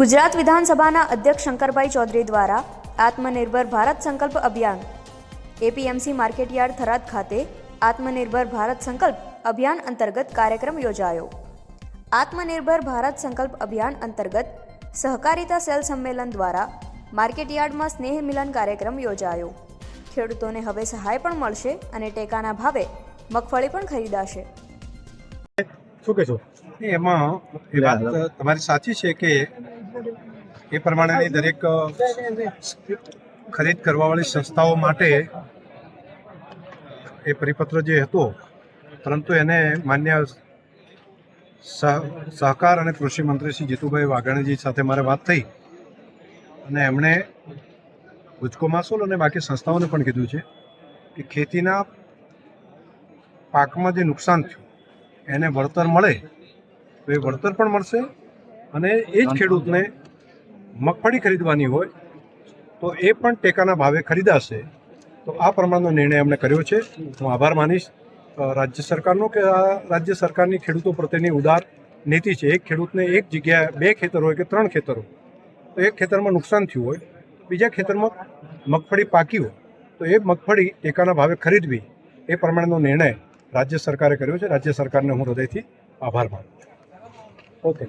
ગુજરાત વિધાનસભાના અધ્યક્ષ શંકરભાઈ ચૌધરી દ્વારા આત્મનિર્ભર ભારત સંકલ્પ અભિયાન એપીએમસી માર્કેટયાર્ડ થરાદ ખાતે આત્મનિર્ભર ભારત સંકલ્પ અભિયાન અંતર્ગત કાર્યક્રમ યોજાયો. આત્મનિર્ભર ભારત સંકલ્પ અભિયાન અંતર્ગત સહકારિતા સેલ સંમેલન દ્વારા માર્કેટયાર્ડમાં સ્નેહ મિલન કાર્યક્રમ યોજાયો. ખેડૂતોને હવે સહાય પણ મળશે અને ટેકાના ભાવે મગફળી પણ ખરીદાશે. શું કહેશો? એમાં એ વાત તમારી સાચી છે કે એ પ્રમાણેની દરેક ખરીદ કરવાવાળી સંસ્થાઓ માટે એ પરિપત્ર જે હતો પરંતુ એને માન્ય સહ- સહકાર અને કૃષિ મંત્રી શ્રી જીતુભાઈ વાઘાણીજી સાથે મારે વાત થઈ. અને એમણે ગુજકો માસોલ અને બાકી સંસ્થાઓને પણ કીધું છે કે ખેતીના પાકમાં જે નુકસાન થયું એને વળતર મળે તો એ વળતર પણ મળશે અને એ જ ખેડૂતને મગફળી ખરીદવાની હોય, તો એ પણ ટેકાના ભાવે ખરીદાશે. તો આ પ્રમાણનો નિર્ણય અમને કર્યો છે. હું આભાર માનીશ. રાજ્ય સરકારનો કે આ રાજ્ય સરકારની ખેડૂતો પ્રત્યેની ઉદાર નીતિ છે. એક ખેડૂતને એક જગ્યાએ બે ખેતર હોય કે ત્રણ ખેતર હોય તો એક ખેતરમાં નુકસાન થયું હોય, બીજા ખેતરમાં મગફળી પાકી હોય, તો એ મગફળી ટેકાના ભાવે ખરીદવી એ પ્રમાણેનો નિર્ણય રાજ્ય સરકારે કર્યો છે. રાજ્ય સરકારને હું હૃદયથી આભાર માનું ઓકે.